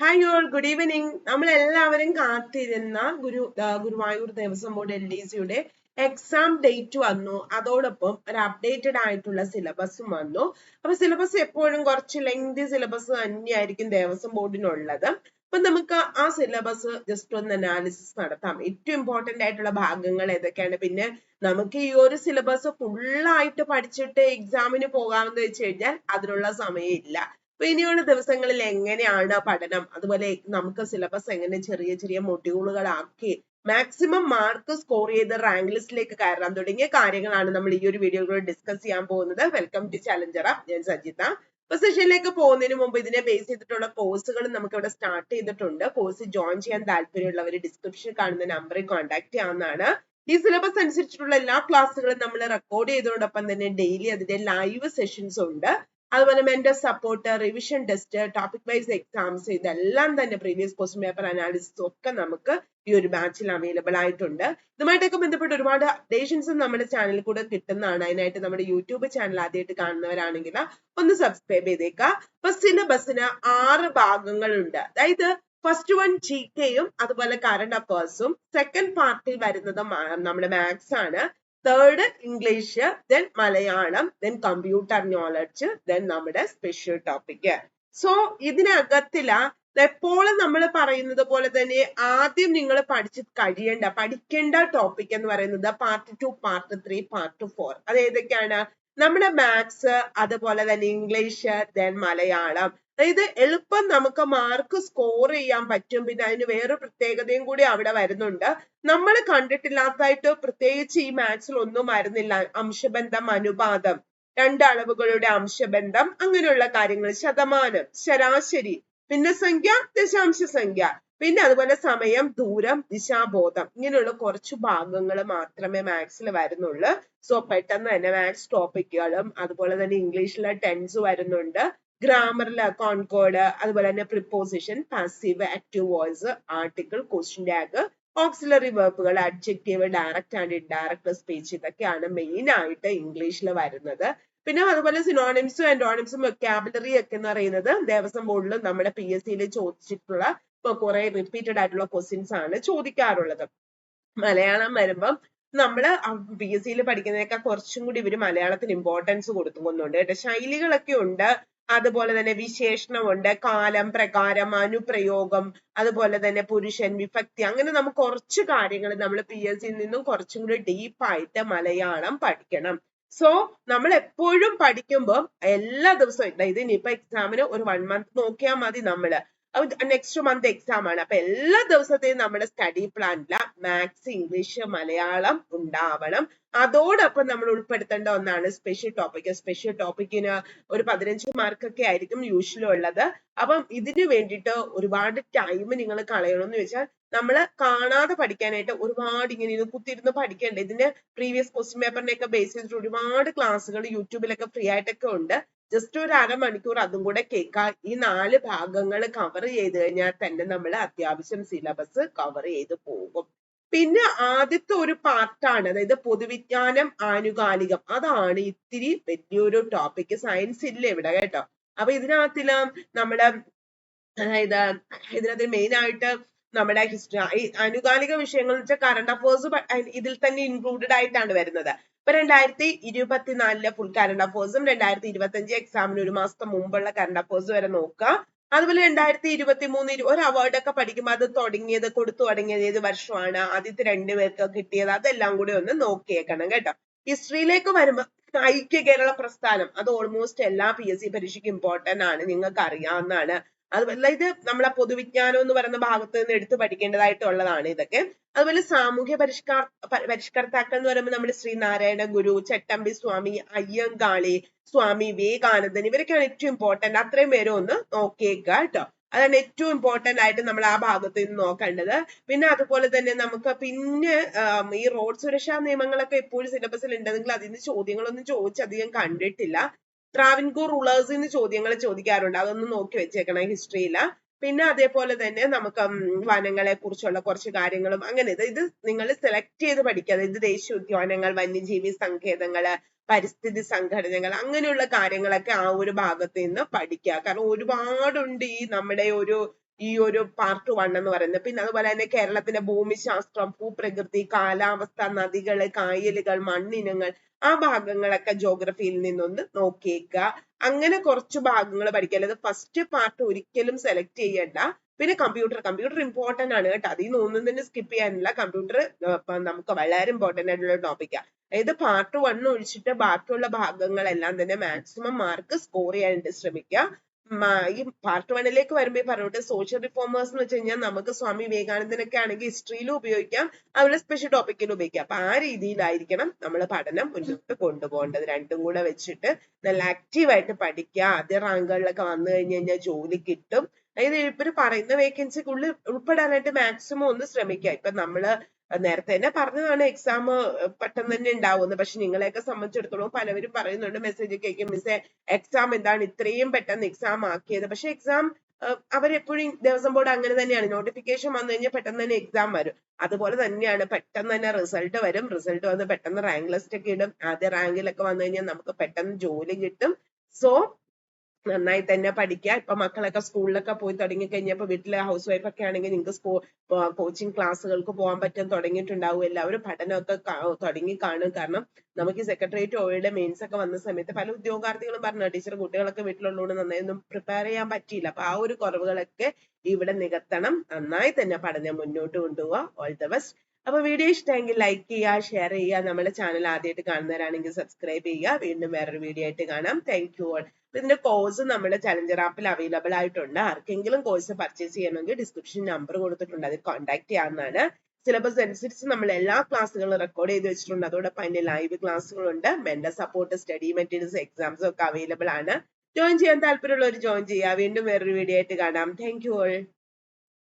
Hi all good evening നമ്മൾ എല്ലാവരും കാത്തിരുന്ന Guru Guruvayur Devaswom board L D സിയുടെ എക്സാം ഡേറ്റ് വന്നു. അതോടൊപ്പം ഒരു അപ്ഡേറ്റഡ് ആയിട്ടുള്ള സിലബസും വന്നു. അപ്പൊ സിലബസ് എപ്പോഴും കുറച്ച് ലെങ്തി സിലബസ് തന്നെയായിരിക്കും ദേവസ്വം ബോർഡിനുള്ളത്. അപ്പൊ നമുക്ക് ആ സിലബസ് ജസ്റ്റ് ഒന്ന് അനാലിസിസ് നടത്താം. ഏറ്റവും ഇമ്പോർട്ടന്റ് ആയിട്ടുള്ള ഭാഗങ്ങൾ ഏതൊക്കെയാണ്? പിന്നെ നമുക്ക് ഈ ഒരു സിലബസ് ഫുള്ളായിട്ട് പഠിച്ചിട്ട് എക്സാമിന് പോകാമെന്ന് വെച്ച് കഴിഞ്ഞാൽ അതിനുള്ള സമയമില്ല. അപ്പൊ ഇനിയുള്ള ദിവസങ്ങളിൽ എങ്ങനെയാണ് പഠനം? അതുപോലെ നമുക്ക് സിലബസ് എങ്ങനെ ചെറിയ ചെറിയ മൊഡ്യൂളുകളാക്കി മാക്സിമം മാർക്ക് സ്കോർ ചെയ്ത് റാങ്ക് ലിസ്റ്റിലേക്ക് കയറാൻ തുടങ്ങിയ കാര്യങ്ങളാണ് നമ്മൾ ഈ ഒരു വീഡിയോയിലൂടെ ഡിസ്കസ് ചെയ്യാൻ പോകുന്നത്. വെൽക്കം ടു ചലഞ്ചറ ഞാൻ സജിത. അപ്പൊ സെഷനിലേക്ക് പോകുന്നതിന് മുമ്പ് ഇതിനെ ബേസ് ചെയ്തിട്ടുള്ള കോഴ്സുകൾ നമുക്ക് ഇവിടെ സ്റ്റാർട്ട് ചെയ്തിട്ടുണ്ട്. കോഴ്സ് ജോയിൻ ചെയ്യാൻ താല്പര്യമുള്ളവർ ഡിസ്ക്രിപ്ഷനിൽ കാണുന്ന നമ്പറിൽ കോൺടാക്ട് ചെയ്യാവുന്നതാണ്. ഈ സിലബസ് അനുസരിച്ചിട്ടുള്ള എല്ലാ ക്ലാസ്സുകളും നമ്മൾ റെക്കോർഡ് ചെയ്തതോടൊപ്പം തന്നെ ഡെയിലി അതിന്റെ ലൈവ് സെഷൻസ് ഉണ്ട്. അതുപോലെ mentor support revision test topic wise exams ഇതെല്ലാം തന്നെ പ്രീവിയസ് ക്വസ്റ്റ്യൻ പേപ്പർ അനാലിസിസ് ഒക്കെ നമുക്ക് ഈ ഒരു ബാച്ചിൽ അവൈലബിൾ ആയിട്ടുണ്ട്. ഇതുമായിട്ടൊക്കെ ബന്ധപ്പെട്ട് ഒരുപാട് അപ്ഡേഷൻസ് നമ്മുടെ ചാനലിൽ കൂടെ കിട്ടുന്നതാണ്. അതിനായിട്ട് നമ്മുടെ യൂട്യൂബ് ചാനൽ ആദ്യമായിട്ട് കാണുന്നവരാണെങ്കിൽ ഒന്ന് സബ്സ്ക്രൈബ് ചെയ്തേക്കുക അപ്പൊ സിലബസിന് ആറ് ഭാഗങ്ങളുണ്ട്. അതായത് ഫസ്റ്റ് വൺ ജി കെയും അതുപോലെ കറണ്ട് അഫേഴ്സും സെക്കൻഡ് പാർട്ടിൽ വരുന്നത് നമ്മുടെ മാത്സ് ആണ്. Third English then Malayalam then computer knowledge then നമ്മുടെ സ്പെഷ്യൽ ടോപ്പിക് സോ ഇതിനകത്തില എപ്പോഴും നമ്മൾ പറയുന്നത് പോലെ തന്നെ ആദ്യം നിങ്ങൾ പഠിച്ച് കഴിയേണ്ട പഠിക്കേണ്ട ടോപ്പിക് എന്ന് പറയുന്നത് part two part three part four അത് ഏതൊക്കെയാണ്? നമ്മുടെ മാത്സ് അതുപോലെ തന്നെ ഇംഗ്ലീഷ് ദെൻ മലയാളം. ഇത് എളുപ്പം നമുക്ക് മാർക്ക് സ്കോർ ചെയ്യാൻ പറ്റും. പിന്നെ അതിന് വേറൊരു പ്രത്യേകതയും കൂടി അവിടെ വരുന്നുണ്ട്. നമ്മൾ കണ്ടിട്ടില്ലാത്തതായിട്ട് പ്രത്യേകിച്ച് ഈ മാത്സിൽ ഒന്നും വരുന്നില്ല. അംശബന്ധം അനുപാതം രണ്ട് അളവുകളുടെ അംശബന്ധം അങ്ങനെയുള്ള കാര്യങ്ങൾ. ശതമാനം ശരാശരി ഭിന്നസംഖ്യ ദശാംശ സംഖ്യ പിന്നെ അതുപോലെ സമയം ദൂരം ദിശാബോധം. ഇങ്ങനെയുള്ള കുറച്ച് ഭാഗങ്ങൾ മാത്രമേ മാത്സിൽ വരുന്നുള്ളൂ. സോ പെട്ടെന്ന് തന്നെ മാത്സ് ടോപ്പിക്കുകളും അതുപോലെ തന്നെ ഇംഗ്ലീഷിലെ ടെൻസ് വരുന്നുണ്ട്. ഗ്രാമറിൽ കോൺകോഡ് അതുപോലെ തന്നെ preposition passive active voice article question tag auxiliary വെർബുകൾ adjective direct and indirect speech ഇതൊക്കെയാണ് മെയിൻ ആയിട്ട് ഇംഗ്ലീഷിൽ വരുന്നത്. പിന്നെ അതുപോലെ സിനോണിംസും ആന്റോണിംസും വൊക്കാബുലറി ഒക്കെ എന്ന് പറയുന്നത് ദേവസ്വം ബോർഡിലും നമ്മുടെ പി എസ് സിയിൽ ചോദിച്ചിട്ടുള്ള ഇപ്പൊ കുറെ റിപ്പീറ്റഡ് ആയിട്ടുള്ള ക്വസ്റ്റ്യൻസ് ആണ് ചോദിക്കാറുള്ളത്. മലയാളം വരുമ്പം നമ്മൾ പി എസ് സിയിൽ പഠിക്കുന്നതിനേക്കാൾ കുറച്ചും കൂടി ഇവർ മലയാളത്തിന് ഇമ്പോർട്ടൻസ് കൊടുക്കുന്നുണ്ട്. കേട്ടോ ശൈലികളൊക്കെ ഉണ്ട്. അതുപോലെ തന്നെ വിശേഷണമുണ്ട്. കാലം പ്രകാരം അനുപ്രയോഗം അതുപോലെ തന്നെ പുരുഷൻ വിഭക്തി അങ്ങനെ നമുക്ക് കുറച്ച് കാര്യങ്ങൾ നമ്മൾ പി എസ് സിയിൽ നിന്നും കുറച്ചും കൂടി ഡീപ്പായിട്ട് മലയാളം പഠിക്കണം. സോ നമ്മൾ എപ്പോഴും പഠിക്കുമ്പോൾ എല്ലാ ദിവസവും ഇത് ഇനിയിപ്പോ എക്സാമിന് ഒരു വൺ മന്ത് നോക്കിയാൽ മതി നമ്മൾ. നെക്സ്റ്റ് മന്ത് എക്സാം ആണ്. അപ്പൊ എല്ലാ ദിവസത്തെയും നമ്മുടെ സ്റ്റഡി പ്ലാനിൽ മാത്സ് ഇംഗ്ലീഷ് മലയാളം ഉണ്ടാവണം. അതോടൊപ്പം നമ്മൾ ഉൾപ്പെടുത്തേണ്ട ഒന്നാണ് സ്പെഷ്യൽ ടോപ്പിക് സ്പെഷ്യൽ ടോപ്പിക്കിന് ഒരു പതിനഞ്ച് മാർക്കൊക്കെ ആയിരിക്കും യൂഷ്വലി ഉള്ളത്. അപ്പം ഇതിനു വേണ്ടിയിട്ട് ഒരുപാട് ടൈം നിങ്ങൾ കളയണമെന്ന് വെച്ചാൽ നമ്മൾ കാണാതെ പഠിക്കാനായിട്ട് ഒരുപാട് ഇങ്ങനെ ഇത് കുത്തിയിരുന്ന് പഠിക്കണ്ട. ഇതിന്റെ പ്രീവിയസ് ക്വസ്റ്റ്യൻ പേപ്പറിനെ ഒക്കെ ബേസ് ചെയ്തിട്ട് ഒരുപാട് ക്ലാസ്സുകൾ യൂട്യൂബിലൊക്കെ ഫ്രീ ആയിട്ടൊക്കെ ഉണ്ട്. ജസ്റ്റ് ഒരു അരമണിക്കൂർ അതും കൂടെ കേൾക്കാം. ഈ നാല് ഭാഗങ്ങൾ കവർ ചെയ്ത് കഴിഞ്ഞാൽ തന്നെ നമ്മൾ അത്യാവശ്യം സിലബസ് കവർ ചെയ്ത് പോകും. പിന്നെ ആദ്യത്തെ ഒരു പാർട്ടാണ് അതായത് പൊതുവിജ്ഞാനം ആനുകാലികം. അതാണ് ഇത്തിരി വലിയൊരു ടോപ്പിക് സയൻസ് ഇല്ല ഇവിടെ കേട്ടോ? അപ്പൊ ഇതിനകത്തിൽ നമ്മുടെ അതായത് ഇതിനകത്ത് മെയിൻ ആയിട്ട് നമ്മുടെ ഹിസ്റ്ററി ആനുകാലിക വിഷയങ്ങൾ വെച്ചാൽ കറണ്ട് അഫേഴ്സ് ഇതിൽ തന്നെ ഇൻക്ലൂഡഡ് ആയിട്ടാണ് വരുന്നത്. ഇപ്പൊ രണ്ടായിരത്തി ഇരുപത്തിനാലിലെ ഫുൾ കറണ്ട് അഫേഴ്സും രണ്ടായിരത്തി ഇരുപത്തി അഞ്ച് എക്സാമിന് ഒരു മാസത്തെ മുമ്പുള്ള കറണ്ട് അഫേഴ്സ് വരെ നോക്കുക അതുപോലെ രണ്ടായിരത്തി ഇരുപത്തി മൂന്ന് ഒരു അവാർഡ് ഒക്കെ പഠിക്കുമ്പോൾ അത് തുടങ്ങിയത് കൊടുത്തു തുടങ്ങിയത് ഏത് വർഷമാണ്? ആദ്യത്തെ രണ്ടു പേർക്ക് കിട്ടിയത്? അതെല്ലാം കൂടി ഒന്ന് നോക്കിയേക്കണം കേട്ടോ. ഹിസ്റ്ററിയിലേക്ക് വരുമ്പോൾ ഐക്യ കേരള പ്രസ്ഥാനം അത് ഓൾമോസ്റ്റ് എല്ലാ പി എസ് സി പരീക്ഷയ്ക്ക് ഇമ്പോർട്ടന്റ് ആണ്. നിങ്ങൾക്ക് അറിയാവുന്നതാണ് അതുപോലെ ഇത് നമ്മളെ പൊതുവിജ്ഞാനം എന്ന് പറയുന്ന ഭാഗത്ത് നിന്ന് എടുത്ത് പഠിക്കേണ്ടതായിട്ടുള്ളതാണ് ഇതൊക്കെ. അതുപോലെ സാമൂഹ്യ പരിഷ്കാർ പരിഷ്കർത്താക്കൾ എന്ന് പറയുമ്പോൾ നമ്മൾ ശ്രീനാരായണ ഗുരു ചട്ടമ്പി സ്വാമി അയ്യങ്കാളി സ്വാമി വിവേകാനന്ദൻ ഇവരൊക്കെയാണ് ഏറ്റവും ഇമ്പോർട്ടന്റ് അത്രയും പേരും ഒന്ന് നോക്കിയേക്കുക കേട്ടോ. അതാണ് ഏറ്റവും ഇമ്പോർട്ടന്റ് ആയിട്ട് നമ്മൾ ആ ഭാഗത്ത് നിന്ന് നോക്കേണ്ടത്. പിന്നെ അതുപോലെ തന്നെ നമുക്ക് പിന്നെ ഈ റോഡ് സുരക്ഷാ നിയമങ്ങളൊക്കെ എപ്പോഴും സിലബസിൽ ഉണ്ടെങ്കിൽ അതിന് ചോദ്യങ്ങളൊന്നും ചോദിച്ചധികം കണ്ടിട്ടില്ല. ട്രാവൻകൂർ റൂളേഴ്സിൽ നിന്ന് ചോദ്യങ്ങൾ ചോദിക്കാറുണ്ട്. അതൊന്ന് നോക്കി വെച്ചേക്കണം ഹിസ്റ്ററിയിൽ പിന്നെ അതേപോലെ തന്നെ നമുക്ക് വനങ്ങളെ കുറിച്ചുള്ള കുറച്ച് കാര്യങ്ങളും അങ്ങനെ. ഇത് ഇത് നിങ്ങൾ സെലക്ട് ചെയ്ത് പഠിക്കുക അതായത് ദേശീയ ഉദ്യാനങ്ങൾ വന്യജീവി സങ്കേതങ്ങൾ പരിസ്ഥിതി സംഘടനകൾ അങ്ങനെയുള്ള കാര്യങ്ങളൊക്കെ ആ ഒരു ഭാഗത്ത് നിന്ന് പഠിക്കുക കാരണം ഒരുപാടുണ്ട് ഈ നമ്മുടെ ഒരു ഈ ഒരു പാർട്ട് വൺ എന്ന് പറയുന്നത്. പിന്നെ അതുപോലെ തന്നെ കേരളത്തിന്റെ ഭൂമിശാസ്ത്രം ഭൂപ്രകൃതി കാലാവസ്ഥ നദികൾ കായലുകൾ മണ്ണിനങ്ങൾ ആ ഭാഗങ്ങളൊക്കെ ജോഗ്രഫിയിൽ നിന്നൊന്ന് നോക്കിയേക്കുക. അങ്ങനെ കുറച്ച് ഭാഗങ്ങൾ പഠിക്കുക. അല്ലാതെ ഫസ്റ്റ് പാർട്ട് ഒരിക്കലും സെലക്ട് ചെയ്യണ്ട. പിന്നെ കമ്പ്യൂട്ടർ കമ്പ്യൂട്ടർ ഇമ്പോർട്ടന്റ് ആണ് കേട്ടോ. അതിൽ നിന്ന് ഒന്നും തന്നെ സ്കിപ്പ് ചെയ്യാനില്ല. കമ്പ്യൂട്ടർ നമുക്ക് വളരെ ഇമ്പോർട്ടന്റ് ആയിട്ടുള്ള ടോപ്പിക്കാണ് അതായത് പാർട്ട് വൺ ഒഴിച്ചിട്ട് ബാക്കിയുള്ള ഭാഗങ്ങളെല്ലാം തന്നെ മാക്സിമം മാർക്ക് സ്കോർ ചെയ്യാനായിട്ട് ശ്രമിക്കുക. ഈ പാർട്ട് വണ്ണിലേക്ക് വരുമ്പോ ഈ പറഞ്ഞോട്ടെ സോഷ്യൽ റിഫോമേഴ്സ് എന്ന് വെച്ച് കഴിഞ്ഞാൽ നമുക്ക് സ്വാമി വിവേകാനന്ദനൊക്കെ ആണെങ്കിൽ ഹിസ്റ്ററിയിലും ഉപയോഗിക്കാം അവരുടെ സ്പെഷ്യൽ ടോപ്പിക്കിലും ഉപയോഗിക്കാം. അപ്പൊ ആ രീതിയിലായിരിക്കണം നമ്മൾ പഠനം മുന്നോട്ട് കൊണ്ടുപോകേണ്ടത്. രണ്ടും കൂടെ വെച്ചിട്ട് നല്ല ആക്റ്റീവ് ആയിട്ട് പഠിക്കുക. ആദ്യ റാങ്കുകളിലൊക്കെ വന്നു കഴിഞ്ഞ് കഴിഞ്ഞാൽ ജോലി കിട്ടും. അതായത് ഇവർ പറയുന്ന വേക്കൻസിക്കുള്ളിൽ ഉൾപ്പെടാനായിട്ട് മാക്സിമം ഒന്ന് ശ്രമിക്കുക. ഇപ്പൊ നമ്മൾ നേരത്തെ തന്നെ പറഞ്ഞതാണ് എക്സാം പെട്ടെന്ന് തന്നെ ഉണ്ടാവുന്നത് പക്ഷെ നിങ്ങളെയൊക്കെ സംബന്ധിച്ചിടത്തോളം പലവരും പറയുന്നുണ്ട് മെസ്സേജ് ഒക്കെ മിസ് എക്സാം എന്താണ് ഇത്രയും പെട്ടെന്ന് എക്സാം ആക്കിയത്? പക്ഷെ എക്സാം അവരെപ്പോഴും ദേവസ്വം ബോർഡ് അങ്ങനെ തന്നെയാണ്. നോട്ടിഫിക്കേഷൻ വന്നു കഴിഞ്ഞാൽ പെട്ടെന്ന് തന്നെ എക്സാം വരും. അതുപോലെ തന്നെയാണ് പെട്ടെന്ന് തന്നെ റിസൾട്ട് വരും. റിസൾട്ട് വന്ന് പെട്ടെന്ന് റാങ്ക് ലിസ്റ്റ് ഒക്കെ ഇടും. ആദ്യ റാങ്കിലൊക്കെ വന്നു കഴിഞ്ഞാൽ നമുക്ക് പെട്ടെന്ന് ജോലി കിട്ടും. സോ നന്നായി തന്നെ പഠിക്കുക ഇപ്പൊ മക്കളൊക്കെ സ്കൂളിലൊക്കെ പോയി തുടങ്ങി കഴിഞ്ഞപ്പോൾ വീട്ടിലെ ഹൗസ് വൈഫ് ഒക്കെ ആണെങ്കിൽ നിങ്ങൾക്ക് സ്കൂ കോച്ചിങ് ക്ലാസ്സുകൾക്ക് പോകാൻ പറ്റാൻ തുടങ്ങിയിട്ടുണ്ടാവും. എല്ലാവരും പഠനമൊക്കെ തുടങ്ങി കാണും. കാരണം നമുക്ക് ഈ സെക്രട്ടേറിയറ്റ് ഓയുടെ മെയിൻസ് ഒക്കെ വന്ന സമയത്ത് പല ഉദ്യോഗാർത്ഥികളും പറഞ്ഞു ടീച്ചർ കുട്ടികളൊക്കെ വീട്ടിലുള്ളതുകൊണ്ട് നന്നായി ഒന്നും പ്രിപ്പയർ ചെയ്യാൻ പറ്റിയില്ല. അപ്പൊ ആ ഒരു കുറവുകളൊക്കെ ഇവിടെ നികത്തണം. നന്നായി തന്നെ പഠനം മുന്നോട്ട് കൊണ്ടുപോവുക ഓൾ ദ ബെസ്റ്റ് അപ്പൊ വീഡിയോ ഇഷ്ടമെങ്കിൽ ലൈക്ക് ചെയ്യുക ഷെയർ ചെയ്യുക. നമ്മുടെ ചാനൽ ആദ്യമായിട്ട് കാണുന്നവരാണെങ്കിൽ സബ്സ്ക്രൈബ് ചെയ്യുക. വീണ്ടും വേറൊരു വീഡിയോ ആയിട്ട് കാണാം. താങ്ക് യു ഓൾ ഇതിന്റെ കോഴ്സ് നമ്മുടെ ചലഞ്ചർ ആപ്പിൽ അവൈലബിൾ ആയിട്ടുണ്ട്. ആർക്കെങ്കിലും കോഴ്സ് പർച്ചേസ് ചെയ്യണമെങ്കിൽ ഡിസ്ക്രിപ്ഷൻ നമ്പർ കൊടുത്തിട്ടുണ്ട്. അതിൽ കോൺടാക്ട് ചെയ്യാവുന്നതാണ്. സിലബസ് അനുസരിച്ച് നമ്മൾ എല്ലാ ക്ലാസ്സുകളും റെക്കോർഡ് ചെയ്ത് വെച്ചിട്ടുണ്ട്. അതോടൊപ്പം അതിന്റെ live ക്ലാസ്സുകളുണ്ട് mental support study materials exams ഒക്കെ അവൈലബിൾ ആണ്. ജോയിൻ ചെയ്യാൻ താല്പര്യമുള്ളവർ ജോയിൻ ചെയ്യുക. വീണ്ടും വേറൊരു വീഡിയോ ആയിട്ട് കാണാം. Thank you all